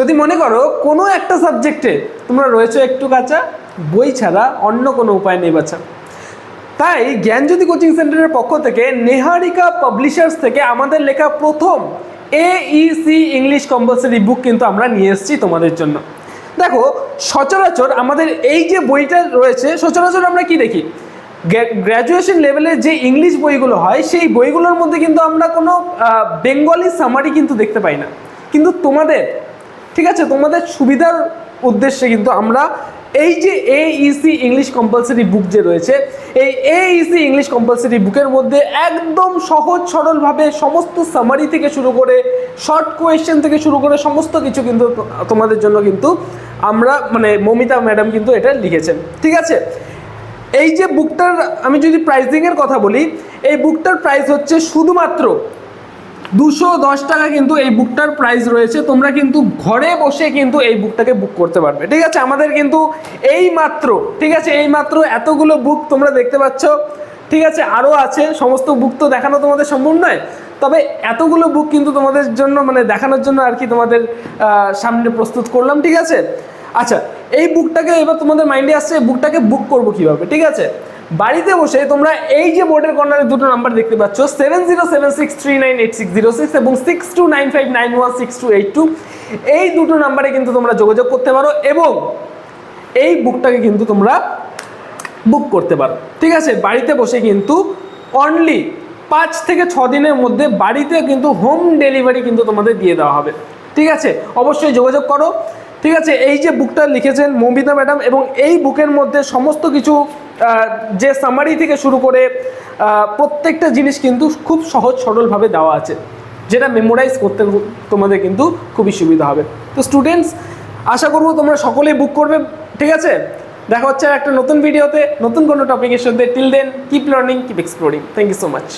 যদি মনে করো কোনো একটা সাবজেক্টে তোমরা রয়েছে একটু কাঁচা, বই ছাড়া অন্য কোনো উপায় নেই বাচ্চা তাই জ্ঞানজ্যোতি কোচিং সেন্টারের পক্ষ থেকে নেহারিকা পাবলিশার্স থেকে আমাদের লেখা প্রথম এ এইসি ইংলিশ কম্পালসারি বুক কিন্তু আমরা নিয়ে এসেছি তোমাদের জন্য। দেখো, সচরাচর আমাদের এই যে বইটা রয়েছে, সচরাচর আমরা কি দেখি? গ্র্যাজুয়েশন লেভেলের যে ইংলিশ বইগুলো হয়, সেই বইগুলোর মধ্যে কিন্তু আমরা কোনো বেঙ্গলি সামারি কিন্তু দেখতে পাই না। কিন্তু তোমাদের ঠিক আছে, তোমাদের সুবিধার উদ্দেশ্যে কিন্তু আমরা এই যে এইসি ইংলিশ কম্পালসারি বুক যে রয়েছে, এই এ এইসি ইংলিশ কম্পালসারি বুকের মধ্যে একদম সহজ সরলভাবে সমস্ত সামারি থেকে শুরু করে শর্ট কোয়েশ্চেন থেকে শুরু করে সমস্ত কিছু কিন্তু তোমাদের জন্য কিন্তু আমরা মানে মমিতা ম্যাডাম কিন্তু এটা লিখেছেন। ঠিক আছে? এই যে বুকটার আমি যদি প্রাইসিংয়ের কথা বলি, এই বুকটার প্রাইস হচ্ছে শুধুমাত্র দুশো দশ টাকা কিন্তু এই বুকটার প্রাইস রয়েছে। তোমরা কিন্তু ঘরে বসে কিন্তু এই বুকটাকে বুক করতে পারবে। ঠিক আছে? আমাদের কিন্তু এই মাত্র ঠিক আছে? এই মাত্র এতগুলো বুক তোমরা দেখতে পাচ্ছ। ঠিক আছে? আরও আছে। সমস্ত বুক তো দেখানো তোমাদের সম্ভব নয়। তবে এতগুলো বুক কিন্তু তোমাদের জন্য মানে দেখানোর জন্য আর কি তোমাদের সামনে প্রস্তুত করলাম। ঠিক আছে? আচ্ছা এই বুকটাকে এবার তোমাদের মাইন্ডে আসছে বুকটাকে বুক করব কীভাবে? ঠিক আছে? বাড়িতে বসে তোমরা এই যে বোর্ডের কর্নারে দুটো নাম্বার দেখতে পাচ্ছ seven zero seven six three nine eight six zero six এবং six two nine five nine one six two eight two এই দুটো নাম্বারে কিন্তু তোমরা যোগাযোগ করতে পারো এবং এই বুকটাকে কিন্তু তোমরা বুক করতে পারো। ঠিক আছে? বাড়িতে বসে কিন্তু অনলি পাঁচ থেকে ছ দিনের মধ্যে বাড়িতে কিন্তু হোম ডেলিভারি কিন্তু তোমাদের দিয়ে দেওয়া হবে। ঠিক আছে? অবশ্যই যোগাযোগ করো। ঠিক আছে, এই যে বুকটা লিখেছেন মমিতা ম্যাডাম এবং এই বুকের মধ্যে সমস্ত কিছু যে সামারি থেকে শুরু করে প্রত্যেকটা জিনিস কিন্তু খুব সহজ সরলভাবে দেওয়া আছে, যেটা মেমোরাইজ করতে তোমাদের কিন্তু খুবই সুবিধা হবে। তো স্টুডেন্টস আশা করব তোমরা সকলেই বুক করবে, ঠিক আছে? দেখা হচ্ছে একটা নতুন ভিডিওতে নতুন কোনো টপিকের সাথে। Till then keep learning keep exploring thank you so much